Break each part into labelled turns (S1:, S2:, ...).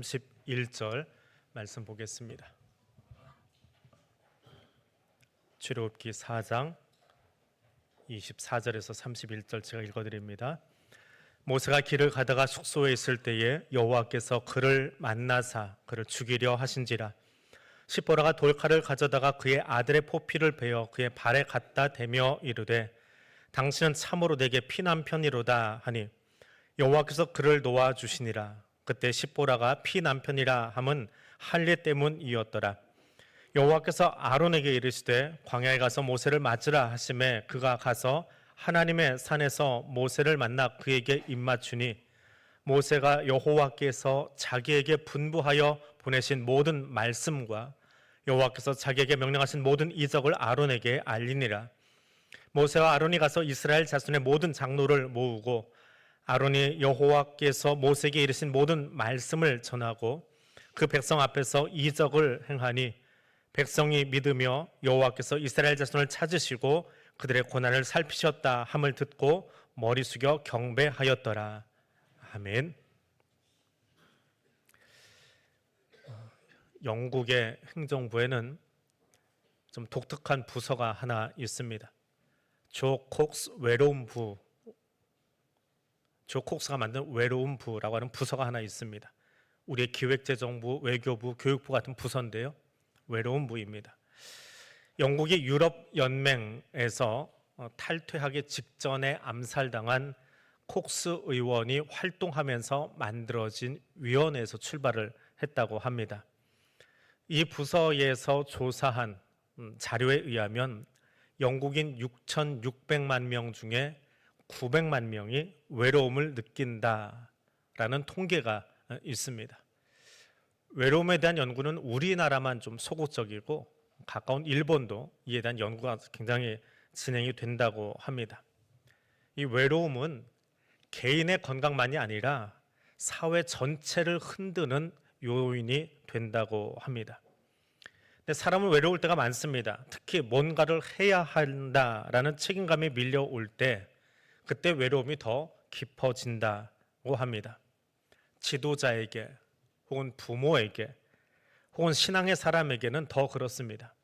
S1: 31절 말씀 보겠습니다. 출애굽기 4장 24절에서 31절 제가 읽어 드립니다. 모세가 길을 가다가 숙소에 있을 때에 여호와께서 그를 만나사 그를 죽이려 하신지라 시보라가 돌칼을 가져다가 그의 아들의 포피를 베어 그의 발에 갖다 대며 이르되 당신은 참으로 내게 피남편이로다 하니 여호와께서 그를 놓아 주시니라 그때 시보라가 피 남편이라 함은 할례 때문이었더라. 여호와께서 아론에게 이르시되 광야에 가서 모세를 맞으라 하심에 그가 가서 하나님의 산에서 모세를 만나 그에게 입맞추니 모세가 여호와께서 자기에게 분부하여 보내신 모든 말씀과 여호와께서 자기에게 명령하신 모든 이적을 아론에게 알리니라. 모세와 아론이 가서 이스라엘 자손의 모든 장로를 모으고 아론이 여호와께서 모세에게 이르신 모든 말씀을 전하고 그 백성 앞에서 이적을 행하니 백성이 믿으며 여호와께서 이스라엘 자손을 찾으시고 그들의 고난을 살피셨다 함을 듣고 머리 숙여 경배하였더라. 아멘. 어, 영국의 행정부에는 좀 독특한 부서가 하나 있습니다. 조 콕스 외로움 부. 조 콕스가 만든 외로움 부라고 하는 부서가 하나 있습니다. 우리의 기획재정부, 외교부, 교육부 같은 부서인데요. 외로운 부입니다. 영국이 유럽 연맹에서 어, 탈퇴하기 직전에 암살당한 콕스 의원이 활동하면서 만들어진 위원회에서 출발을 했다고 합니다. 이 부서에서 조사한 음, 자료에 의하면 영국인 6,600만 명 중에 900만 명이 외로움을 느낀다라는 통계가 어, 있습니다. 외로움에 대한 연구는 우리나라만 좀 소극적이고 가까운 일본도 이에 대한 연구가 굉장히 진행이 된다고 합니다. 이 외로움은 개인의 건강만이 아니라 사회 전체를 흔드는 요인이 된다고 합니다. 근데 사람은 외로울 때가 많습니다. 특히 뭔가를 해야 한다라는 책임감이 밀려올 때 그때 외로움이 더 깊어진다고 합니다. 지도자에게 혹은 부모에게 혹은 신앙의 사람에게는 더 그렇습니다.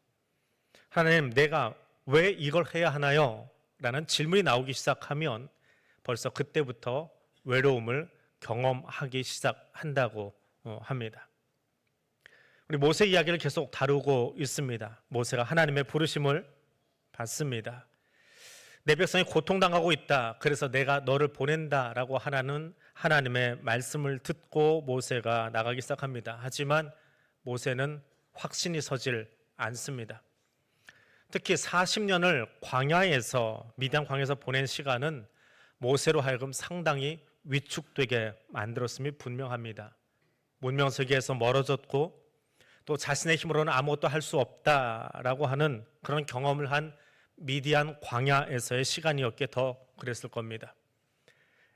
S1: 하나님, 내가 왜 이걸 해야 하나요? 라는 질문이 나오기 시작하면 벌써 그때부터 외로움을 경험하기 시작한다고 어, 합니다. 우리 모세 이야기를 계속 다루고 있습니다. 모세가 하나님의 부르심을 받습니다. 내 백성이 고통당하고 있다. 그래서 내가 너를 보낸다라고 하나는 하나님의 말씀을 듣고 모세가 나가기 시작합니다. 하지만 모세는 확신이 서질 않습니다. 특히 40년을 광야에서 미디안 광야에서 보낸 시간은 모세로 하여금 상당히 위축되게 만들었음이 분명합니다. 문명 세계에서 멀어졌고 또 자신의 힘으로는 아무것도 할 수 없다라고 하는 그런 경험을 한 미디안 광야에서의 시간이었기에 더 그랬을 겁니다.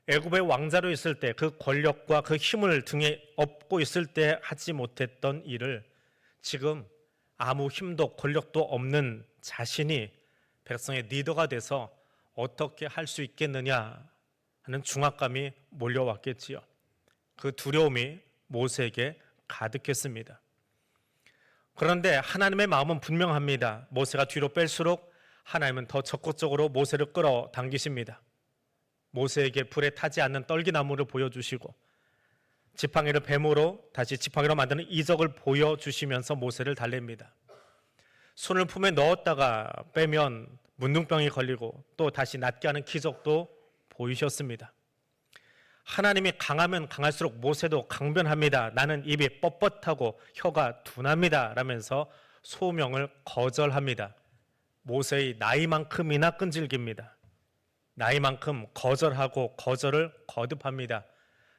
S1: 애굽의 왕자로 있을 때 그 권력과 그 힘을 등에 업고 있을 때 하지 못했던 일을 지금 아무 힘도 권력도 없는 자신이 백성의 리더가 돼서 어떻게 할 수 있겠느냐 하는 중압감이 몰려왔겠지요. 그 두려움이 모세에게 가득했습니다. 그런데 하나님의 마음은 분명합니다. 모세가 뒤로 뺄수록 하나님은 더 적극적으로 모세를 끌어 당기십니다. 모세에게 불에 타지 않는 떨기나무를 보여주시고 지팡이를 뱀으로 다시 지팡이로 만드는 이적을 보여주시면서 모세를 달랩니다. 손을 품에 넣었다가 빼면 문둥병이 걸리고 또 다시 낫게 하는 기적도 보이셨습니다. 하나님이 강하면 강할수록 모세도 강변합니다. 나는 입이 뻣뻣하고 혀가 둔합니다. 라면서 소명을 거절합니다. 모세의 나이만큼이나 끈질깁니다. 나이만큼 거절하고 거절을 거듭합니다.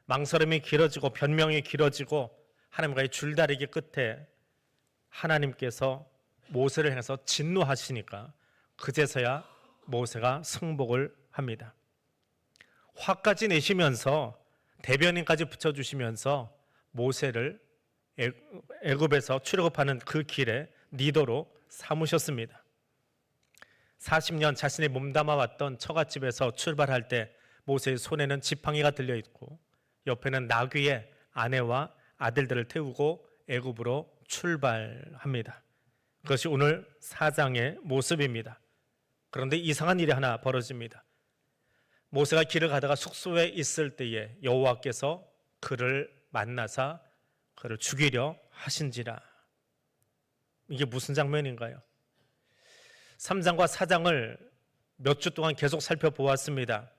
S1: 망설임이 길어지고 변명이 길어지고 하나님과의 줄다리기 끝에 하나님께서 모세를 향해서 진노하시니까 그제서야 모세가 승복을 합니다. 화까지 내시면서 대변인까지 붙여주시면서 모세를 애굽에서 출애굽하는 그 길에 리더로 삼으셨습니다. 40년 자신이 몸담아 왔던 처갓집에서 출발할 때 모세의 손에는 지팡이가 들려 있고 옆에는 나귀의 아내와 아들들을 태우고 애굽으로 출발합니다. 그것이 오늘 사장의 모습입니다. 그런데 이상한 일이 하나 벌어집니다. 모세가 길을 가다가 숙소에 있을 때에 여호와께서 그를 만나사 그를 죽이려 하신지라. 이게 무슨 장면인가요? 3장과 4장을 몇 주 동안 계속 살펴보았습니다.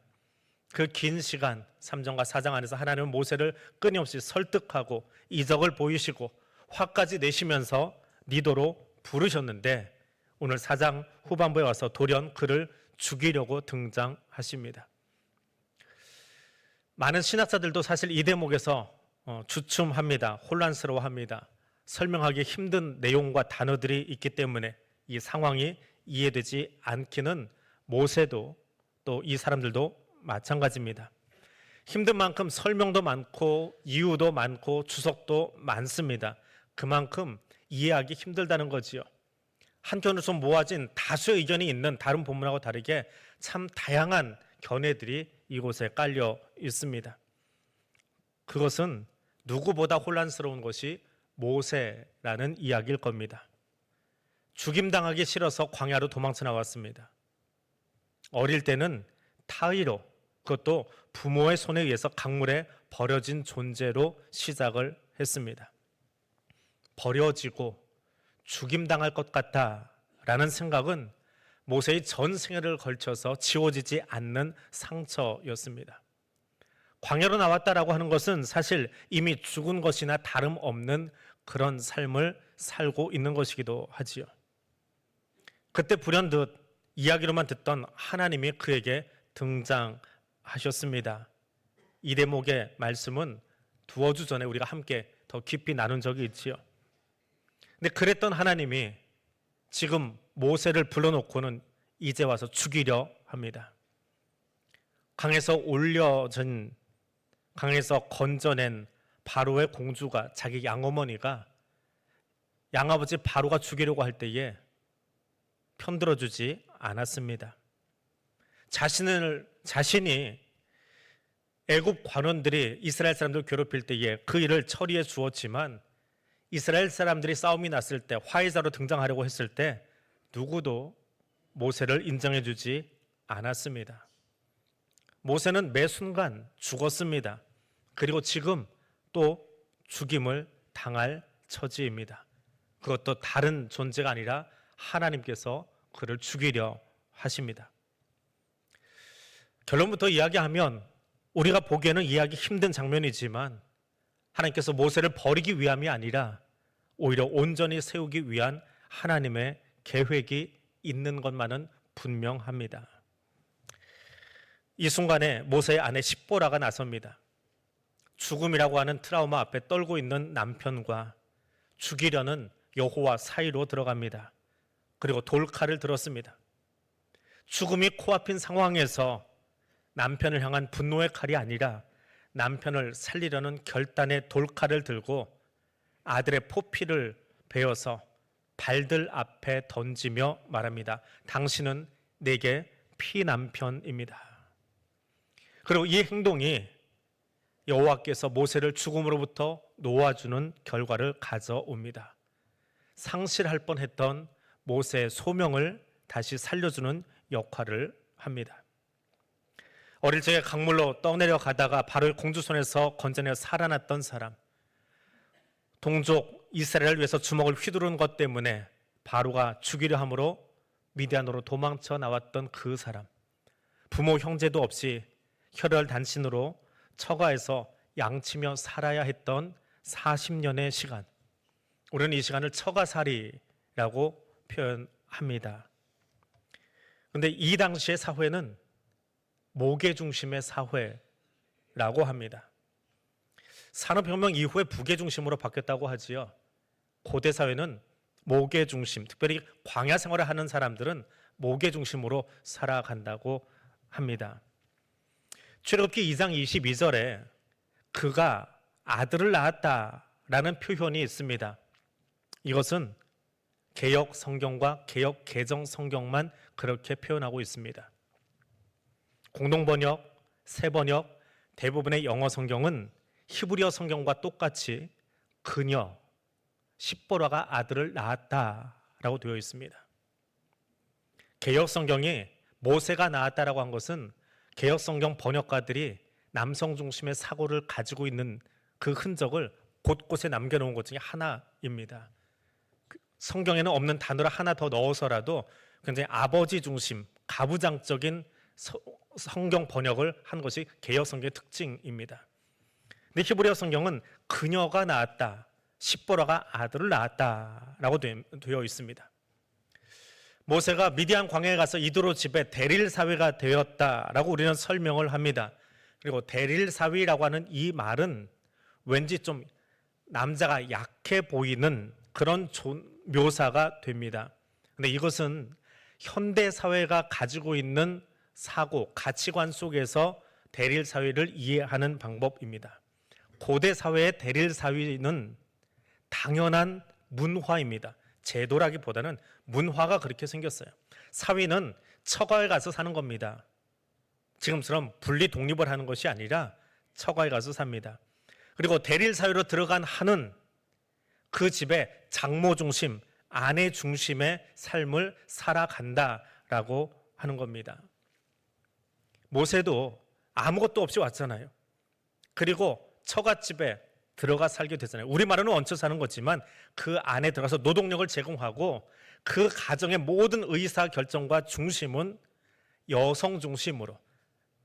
S1: 그 긴 시간 3장과 4장 안에서 하나님은 모세를 끊임없이 설득하고 이적을 보이시고 화까지 내시면서 니도로 부르셨는데 오늘 4장 후반부에 와서 돌연 그를 죽이려고 등장하십니다. 많은 신학자들도 사실 이 대목에서 어, 주춤합니다. 혼란스러워합니다. 설명하기 힘든 내용과 단어들이 있기 때문에 이 상황이 이해되지 않기는 모세도 또 이 사람들도 마찬가지입니다. 힘든 만큼 설명도 많고 이유도 많고 주석도 많습니다. 그만큼 이해하기 힘들다는 거지요. 한편으로서 모아진 다수의 의견이 있는 다른 본문하고 다르게 참 다양한 견해들이 이곳에 깔려 있습니다. 그것은 누구보다 혼란스러운 것이 모세라는 이야기일 겁니다. 죽임당하기 싫어서 광야로 도망쳐 나왔습니다. 어릴 때는 타의로 그것도 부모의 손에 의해서 강물에 버려진 존재로 시작을 했습니다. 버려지고 죽임당할 것 같다라는 생각은 모세의 전 생애를 걸쳐서 지워지지 않는 상처였습니다. 광야로 나왔다라고 하는 것은 사실 이미 죽은 것이나 다름없는 그런 삶을 살고 있는 것이기도 하지요. 그때 불현듯 이야기로만 듣던 하나님이 그에게 등장하셨습니다. 이 대목의 말씀은 두어 주 전에 우리가 함께 더 깊이 나눈 적이 있지요. 근데 그랬던 하나님이 지금 모세를 불러놓고는 이제 와서 죽이려 합니다. 강에서 올려진 강에서 건져낸 바로의 공주가 자기 양어머니가 양아버지 바로가 죽이려고 할 때에 편들어 주지 않았습니다. 자신을 자신이 애굽 관원들이 이스라엘 사람들 괴롭힐 때에 그 일을 처리해 주었지만 이스라엘 사람들이 싸움이 났을 때 화해자로 등장하려고 했을 때 누구도 모세를 인정해 주지 않았습니다. 모세는 매 순간 죽었습니다. 그리고 지금 또 죽임을 당할 처지입니다. 그것도 다른 존재가 아니라 하나님께서 그를 죽이려 하십니다. 결론부터 이야기하면 우리가 보기에는 이해하기 힘든 장면이지만 하나님께서 모세를 버리기 위함이 아니라 오히려 온전히 세우기 위한 하나님의 계획이 있는 것만은 분명합니다. 이 순간에 모세의 아내 십보라가 나섭니다. 죽음이라고 하는 트라우마 앞에 떨고 있는 남편과 죽이려는 여호와 사이로 들어갑니다. 그리고 돌칼을 들었습니다. 죽음이 코앞인 상황에서 남편을 향한 분노의 칼이 아니라 남편을 살리려는 결단의 돌칼을 들고 아들의 포피를 베어서 발들 앞에 던지며 말합니다. 당신은 내게 피남편입니다. 그리고 이 행동이 여호와께서 모세를 죽음으로부터 놓아주는 결과를 가져옵니다. 상실할 뻔했던 모세의 소명을 다시 살려주는 역할을 합니다. 어릴 적에 강물로 떠내려 가다가 바로의 공주 손에서 건져내 살아났던 사람, 동족 이스라엘을 위해서 주먹을 휘두른 것 때문에 바로가 죽이려 함으로 미디안으로 도망쳐 나왔던 그 사람, 부모 형제도 없이 혈혈 단신으로 처가에서 양치며 살아야 했던 40년의 시간. 우리는 이 시간을 처가살이라고 표현합니다. 근데 이 당시의 사회는 모계 중심의 사회라고 합니다. 산업혁명 이후에 부계 중심으로 바뀌었다고 하지요. 고대 사회는 모계 중심, 특별히 광야 생활을 하는 사람들은 모계 중심으로 살아간다고 합니다. 출애굽기 2장 22절에 그가 아들을 낳았다라는 표현이 있습니다. 이것은 개혁 성경과 개혁 개정 성경만 그렇게 표현하고 있습니다. 공동 번역, 새 번역, 대부분의 영어 성경은 히브리어 성경과 똑같이 그녀 십보라가 아들을 낳았다라고 되어 있습니다. 개혁 성경이 모세가 낳았다라고 한 것은 개혁 성경 번역가들이 남성 중심의 사고를 가지고 있는 그 흔적을 곳곳에 남겨놓은 것 중에 하나입니다. 그 성경에는 없는 단어를 하나 더 넣어서라도 굉장히 아버지 중심, 가부장적인 서- 성경 번역을 한 것이 개혁 성경의 특징입니다. 근데 히브리어 성경은 그녀가 낳았다, 십보라가 아들을 낳았다라고 되- 되어 있습니다. 모세가 미디안 광야에 가서 이도로 집에 대릴 사위가 되었다라고 우리는 설명을 합니다. 그리고 대릴 사위라고 하는 이 말은 왠지 좀 남자가 약해 보이는 그런 조- 묘사가 됩니다. 근데 이것은 현대 사회가 가지고 있는 사고, 가치관 속에서 대릴 사회를 이해하는 방법입니다. 고대 사회의 대릴 사회는 당연한 문화입니다. 제도라기보다는 문화가 그렇게 생겼어요. 사위는 처가에 가서 사는 겁니다. 지금처럼 분리 독립을 하는 것이 아니라 처가에 가서 삽니다. 그리고 대릴 사회로 들어간 한은 그 집에 장모 중심, 아내 중심의 삶을 살아간다라고 하는 겁니다. 모세도 아무것도 없이 왔잖아요. 그리고 처갓집에 들어가 살게 됐잖아요. 우리말로는 얹혀 사는 거지만 그 안에 들어가서 노동력을 제공하고 그 가정의 모든 의사 결정과 중심은 여성 중심으로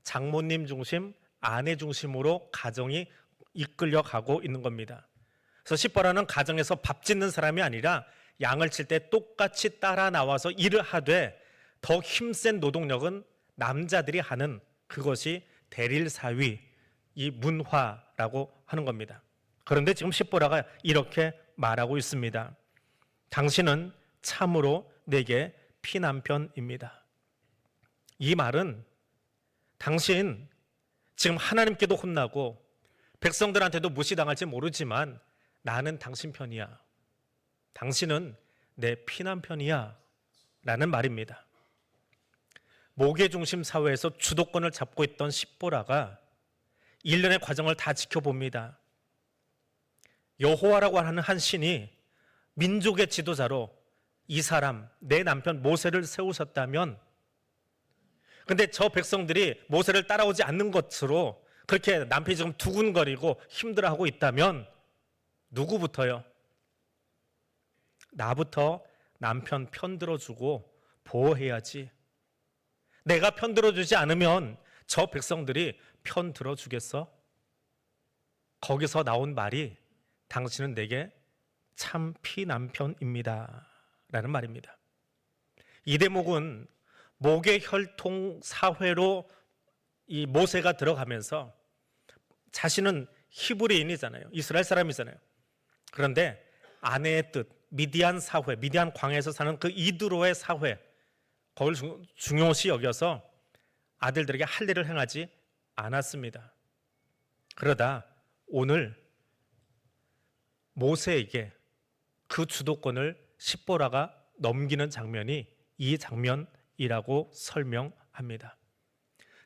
S1: 장모님 중심, 아내 중심으로 가정이 이끌려 가고 있는 겁니다. 그래서 십보라는 가정에서 밥 짓는 사람이 아니라 양을 칠 때 똑같이 따라 나와서 일을 하되 더 힘센 노동력은 남자들이 하는 그것이 대릴 사위 이 문화라고 하는 겁니다. 그런데 지금 십보라가 이렇게 말하고 있습니다. 당신은 참으로 내게 피남편입니다. 이 말은 당신 지금 하나님께도 혼나고 백성들한테도 무시당할지 모르지만 나는 당신 편이야. 당신은 내 피남편이야. 라는 말입니다. 모계 중심 사회에서 주도권을 잡고 있던 십보라가 일련의 과정을 다 지켜봅니다. 여호와라고 하는 한 신이 민족의 지도자로 이 사람 내 남편 모세를 세우셨다면 근데 저 백성들이 모세를 따라오지 않는 것으로 그렇게 남편이 지금 두근거리고 힘들어하고 있다면 누구부터요? 나부터 남편 편 들어주고 보호해야지. 내가 편 들어주지 않으면 저 백성들이 편 들어주겠어? 거기서 나온 말이 당신은 내게 참 피남편입니다. 라는 말입니다. 이 대목은 목의 혈통 사회로 이 모세가 들어가면서 자신은 히브리인이잖아요. 이스라엘 사람이잖아요. 그런데 아내의 뜻, 미디안 사회, 미디안 광야에서 사는 그 이드로의 사회, 중- 중요시 여겨서 아들들에게 할례를 행하지 않았습니다. 그러다 오늘 모세에게 그 주도권을 십보라가 넘기는 장면이 이 장면이라고 설명합니다.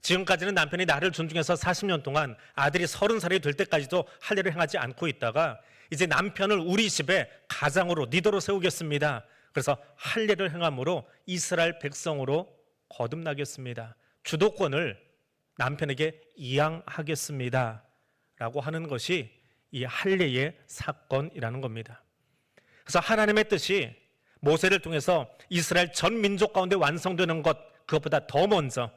S1: 지금까지는 남편이 나를 존중해서 40년 동안 아들이 30살이 될 때까지도 할례를 행하지 않고 있다가 이제 남편을 우리 집에 가장으로 리더로 세우겠습니다. 그래서 할례를 행함으로 이스라엘 백성으로 거듭나겠습니다. 주도권을 남편에게 이양하겠습니다. 라고 하는 것이 이 할례의 사건이라는 겁니다. 그래서 하나님의 뜻이 모세를 통해서 이스라엘 전 민족 가운데 완성되는 것 그것보다 더 먼저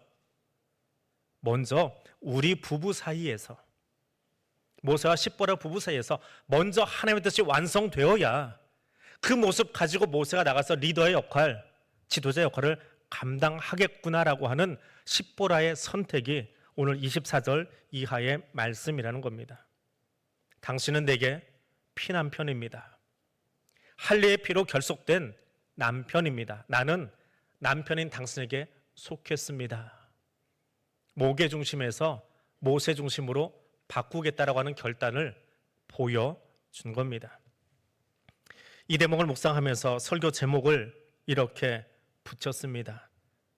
S1: 먼저 우리 부부 사이에서 모세와 십보라 부부 사이에서 먼저 하나님의 뜻이 완성되어야 그 모습 가지고 모세가 나가서 리더의 역할, 지도자 역할을 감당하겠구나라고 하는 십보라의 선택이 오늘 24절 이하의 말씀이라는 겁니다. 당신은 내게 피남편입니다. 할례의 피로 결속된 남편입니다. 나는 남편인 당신에게 속했습니다. 모계 중심에서 모세 중심으로 바꾸겠다라고 하는 결단을 보여준 겁니다. 이 대목을 묵상하면서 설교 제목을 이렇게 붙였습니다.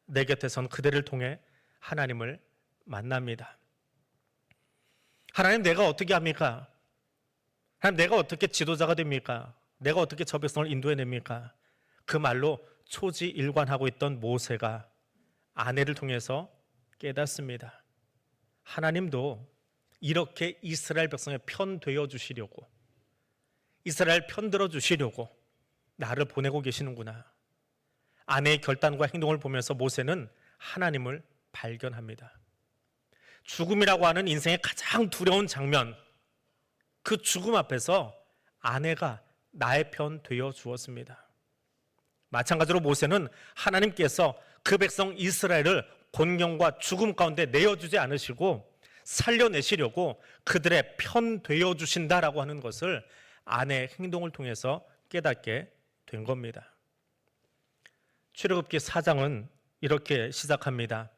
S1: 내 곁에선 그대를 통해 하나님을 만납니다. 하나님 내가 어떻게 합니까? 하나님 내가 어떻게 지도자가 됩니까? 내가 어떻게 저 백성을 인도해냅니까? 그 말로 초지일관하고 있던 모세가 아내를 통해서 깨닫습니다. 하나님도 이렇게 이스라엘 백성의 편 되어 주시려고 이스라엘 편 들어 주시려고 나를 보내고 계시는구나. 아내의 결단과 행동을 보면서 모세는 하나님을 발견합니다. 죽음이라고 하는 인생의 가장 두려운 장면, 그 죽음 앞에서 아내가 나의 편 되어 주었습니다. 마찬가지로 모세는 하나님께서 그 백성 이스라엘을 곤경과 죽음 가운데 내어주지 않으시고 살려내시려고 그들의 편 되어 주신다라고 하는 것을 아내의 행동을 통해서 깨닫게 된 겁니다. 출애굽기 4장은 이렇게 시작합니다.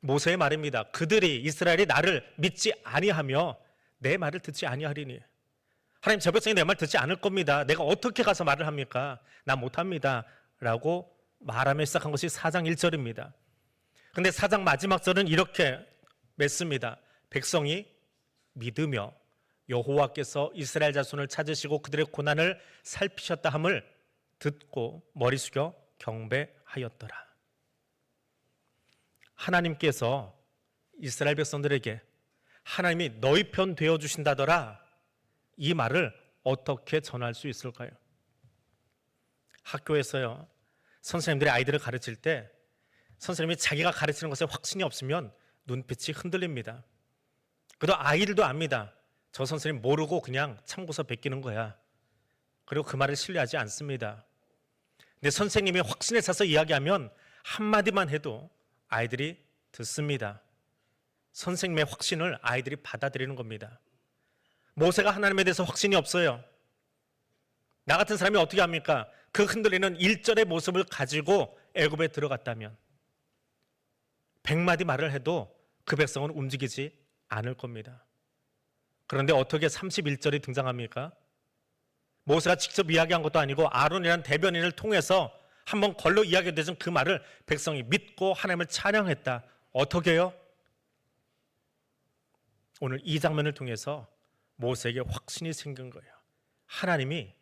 S1: 모세의 말입니다. 그들이 이스라엘이 나를 믿지 아니하며 내 말을 듣지 아니하리니 하나님 저 백성이 내 말 듣지 않을 겁니다. 내가 어떻게 가서 말을 합니까? 나 못합니다. 라고 말하며 시작한 것이 4장 1절입니다. 근데 4장 마지막 절은 이렇게 맺습니다. 백성이 믿으며 여호와께서 이스라엘 자손을 찾으시고 그들의 고난을 살피셨다 함을 듣고 머리 숙여 경배하였더라. 하나님께서 이스라엘 백성들에게 하나님이 너희 편 되어 주신다더라. 이 말을 어떻게 전할 수 있을까요? 학교에서요. 선생님들이 아이들을 가르칠 때 선생님이 자기가 가르치는 것에 확신이 없으면 눈빛이 흔들립니다. 그래도 아이들도 압니다. 저 선생님 모르고 그냥 참고서 베끼는 거야. 그리고 그 말을 신뢰하지 않습니다. 근데 선생님이 확신에 차서 이야기하면 한마디만 해도 아이들이 듣습니다. 선생님의 확신을 아이들이 받아들이는 겁니다. 모세가 하나님에 대해서 확신이 없어요. 나 같은 사람이 어떻게 합니까? 그 흔들리는 일절의 모습을 가지고 애굽에 들어갔다면 백마디 말을 해도 그 백성은 움직이지 않을 겁니다. 그런데 어떻게 31절이 등장합니까? 모세가 직접 이야기한 것도 아니고 아론이라는 대변인을 통해서 한번 걸로 이야기되던 그 말을 백성이 믿고 하나님을 찬양했다. 어떻게요? 오늘 이 장면을 통해서 모세에게 확신이 생긴 거예요. 하나님이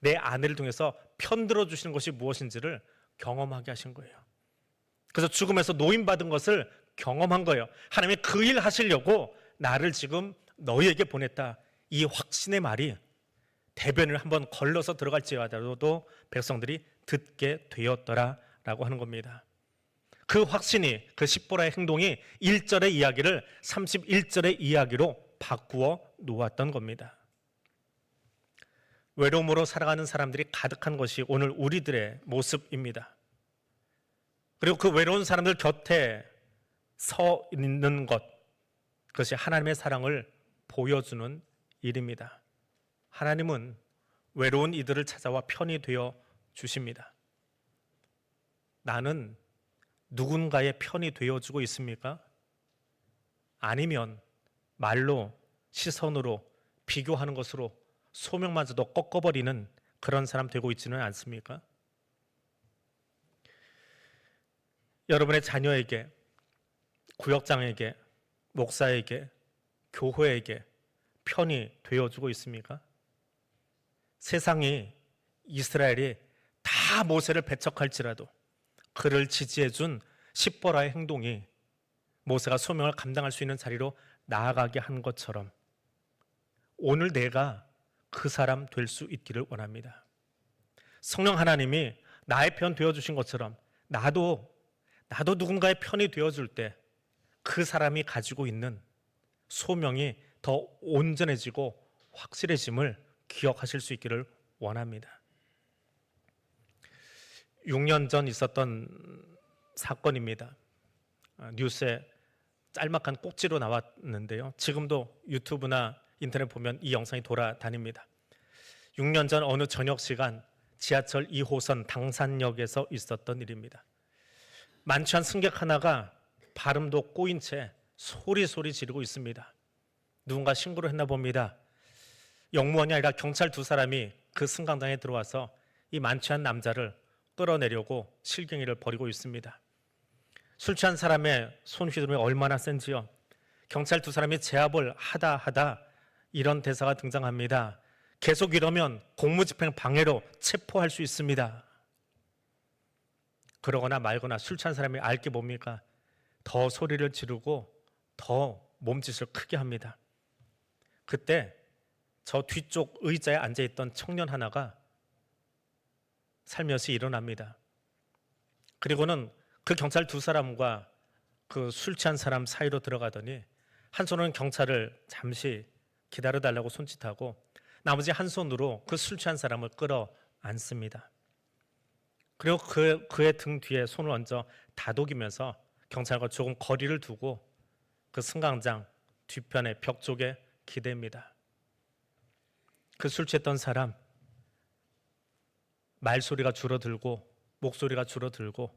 S1: 내 아내를 통해서 편들어 주시는 것이 무엇인지를 경험하게 하신 거예요. 그래서 죽음에서 노인받은 것을 경험한 거예요. 하나님이 그 일 하시려고 나를 지금 너희에게 보냈다. 이 확신의 말이 대변을 한번 걸러서 들어갈지라도 백성들이 듣게 되었더라 라고 하는 겁니다. 그 확신이 그 십보라의 행동이 1절의 이야기를 31절의 이야기로 바꾸어 놓았던 겁니다. 외로움으로 살아가는 사람들이 가득한 것이 오늘 우리들의 모습입니다. 그리고 그 외로운 사람들 곁에 서 있는 것, 그것이 하나님의 사랑을 보여주는 일입니다. 하나님은 외로운 이들을 찾아와 편이 되어 주십니다. 나는 누군가의 편이 되어주고 있습니까? 아니면 말로, 시선으로, 비교하는 것으로 소명마저도 꺾어버리는 그런 사람 되고 있지는 않습니까? 여러분의 자녀에게, 구역장에게, 목사에게, 교회에게 편이 되어주고 있습니까? 세상이 이스라엘이 다 모세를 배척할지라도 그를 지지해준 십보라의 행동이 모세가 소명을 감당할 수 있는 자리로 나아가게 한 것처럼 오늘 내가 그 사람 될 수 있기를 원합니다. 성령 하나님이 나의 편 되어 주신 것처럼 나도 나도 누군가의 편이 되어 줄 때 그 사람이 가지고 있는 소명이 더 온전해지고 확실해짐을 기억하실 수 있기를 원합니다. 6년 전 있었던 사건입니다. 아, 뉴스에 짤막한 꼭지로 나왔는데요. 지금도 유튜브나 인터넷 보면 이 영상이 돌아다닙니다. 6년 전 어느 저녁 시간 지하철 2호선 당산역에서 있었던 일입니다. 만취한 승객 하나가 발음도 꼬인 채 소리 소리 지르고 있습니다. 누군가 신고를 했나 봅니다. 영무원이 아니라 경찰 두 사람이 그 승강장에 들어와서 이 만취한 남자를 끌어내려고 실갱이를 벌이고 있습니다. 술 취한 사람의 손 휘두름이 얼마나 센지요. 경찰 두 사람이 제압을 하다 하다 이런 대사가 등장합니다. 계속 이러면 공무집행 방해로 체포할 수 있습니다. 그러거나 말거나 술 취한 사람이 알게 뭡니까? 더 소리를 지르고 더 몸짓을 크게 합니다. 그때 저 뒤쪽 의자에 앉아 있던 청년 하나가 살며시 일어납니다. 그리고는 그 경찰 두 사람과 그 술 취한 사람 사이로 들어가더니 한 손은 경찰을 잠시 기다려 달라고 손짓하고 나머지 한 손으로 그 술 취한 사람을 끌어 안습니다. 그리고 그 그의 등 뒤에 손을 얹어 다독이면서 경찰과 조금 거리를 두고 그 승강장 뒤편에 벽 쪽에 기댑니다. 그 술 취했던 사람 말소리가 줄어들고 목소리가 줄어들고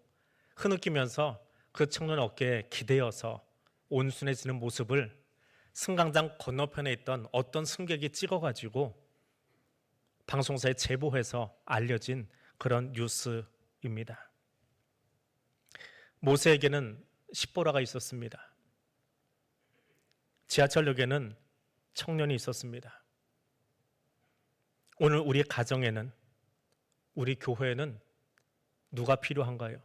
S1: 흐느끼면서 그 청년 어깨에 기대어서 온순해지는 모습을 승강장 건너편에 있던 어떤 승객이 찍어가지고 방송사에 제보해서 알려진 그런 뉴스입니다. 모세에게는 십보라가 있었습니다. 지하철역에는 청년이 있었습니다. 오늘 우리 가정에는 우리 교회에는 누가 필요한가요?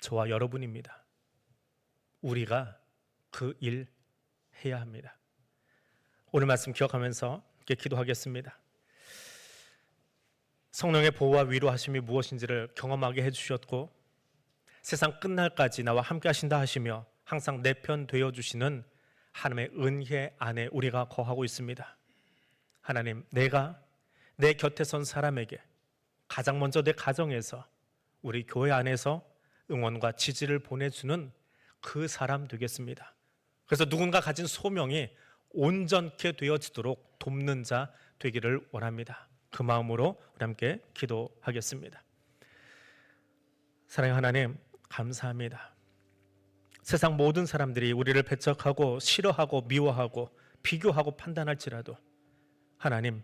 S1: 저와 여러분입니다. 우리가 그 일 해야 합니다. 오늘 말씀 기억하면서 기도하겠습니다. 성령의 보호와 위로하심이 무엇인지를 경험하게 해주셨고 세상 끝날까지 나와 함께 하신다 하시며 항상 내 편 되어 주시는 하나님의 은혜 안에 우리가 거하고 있습니다. 하나님, 내가 내 곁에 선 사람에게 가장 먼저 내 가정에서 우리 교회 안에서 응원과 지지를 보내주는 그 사람 되겠습니다. 그래서 누군가 가진 소명이 온전케 되어지도록 돕는 자 되기를 원합니다. 그 마음으로 우리 함께 기도하겠습니다. 사랑의 하나님, 감사합니다. 세상 모든 사람들이 우리를 배척하고 싫어하고 미워하고 비교하고 판단할지라도 하나님,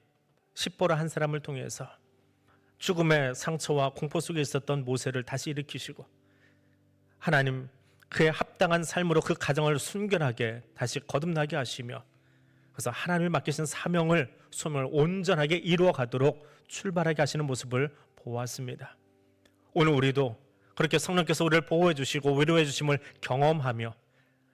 S1: 십보라 한 사람을 통해서 죽음의 상처와 공포 속에 있었던 모세를 다시 일으키시고 하나님 그의 합당한 삶으로 그 가정을 순결하게 다시 거듭나게 하시며 그래서 하나님을 맡기신 사명을 소명을 온전하게 이루어 가도록 출발하게 하시는 모습을 보았습니다. 오늘 우리도 그렇게 성령께서 우리를 보호해 주시고 위로해 주심을 경험하며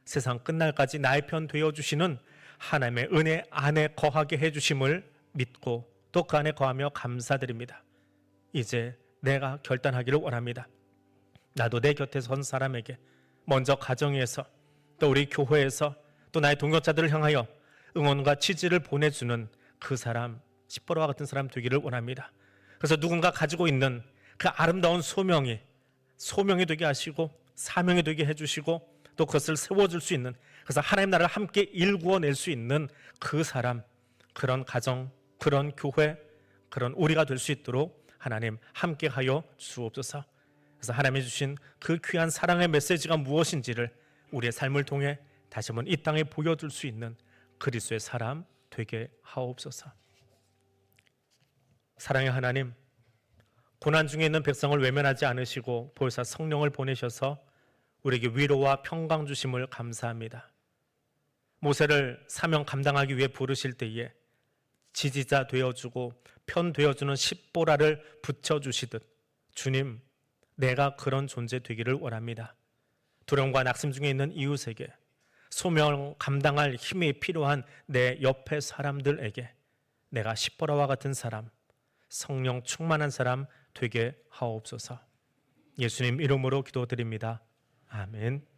S1: 세상 끝날까지 나의 편 되어 주시는 하나님의 은혜 안에 거하게 해 주심을 믿고 또 그 안에 거하며 감사드립니다. 이제 내가 결단하기를 원합니다. 나도 내 곁에 선 사람에게 먼저 가정에서 또 우리 교회에서 또 나의 동역자들을 향하여 응원과 지지를 보내주는 그 사람, 십보라와 같은 사람 되기를 원합니다. 그래서 누군가 가지고 있는 그 아름다운 소명이 소명이 되게 하시고 사명이 되게 해주시고 또 그것을 세워줄 수 있는 그래서 하나님 나라를 함께 일구어낼 수 있는 그 사람, 그런 가정, 그런 교회, 그런 우리가 될 수 있도록 하나님 함께하여 주옵소서. 그래서 하나님이 주신 그 귀한 사랑의 메시지가 무엇인지를 우리의 삶을 통해 다시 한번 이 땅에 보여줄 수 있는 그리스도의 사람 되게 하옵소서. 사랑의 하나님, 고난 중에 있는 백성을 외면하지 않으시고 보혜사 성령을 보내셔서 우리에게 위로와 평강 주심을 감사합니다. 모세를 사명 감당하기 위해 부르실 때에 지지자 되어주고 편 되어주는 십보라를 붙여주시듯 주님 내가 그런 존재 되기를 원합니다. 두려움과 낙심 중에 있는 이웃에게 소명 감당할 힘이 필요한 내 옆에 사람들에게 내가 십보라와 같은 사람, 성령 충만한 사람 되게 하옵소서. 예수님 이름으로 기도드립니다. 아멘.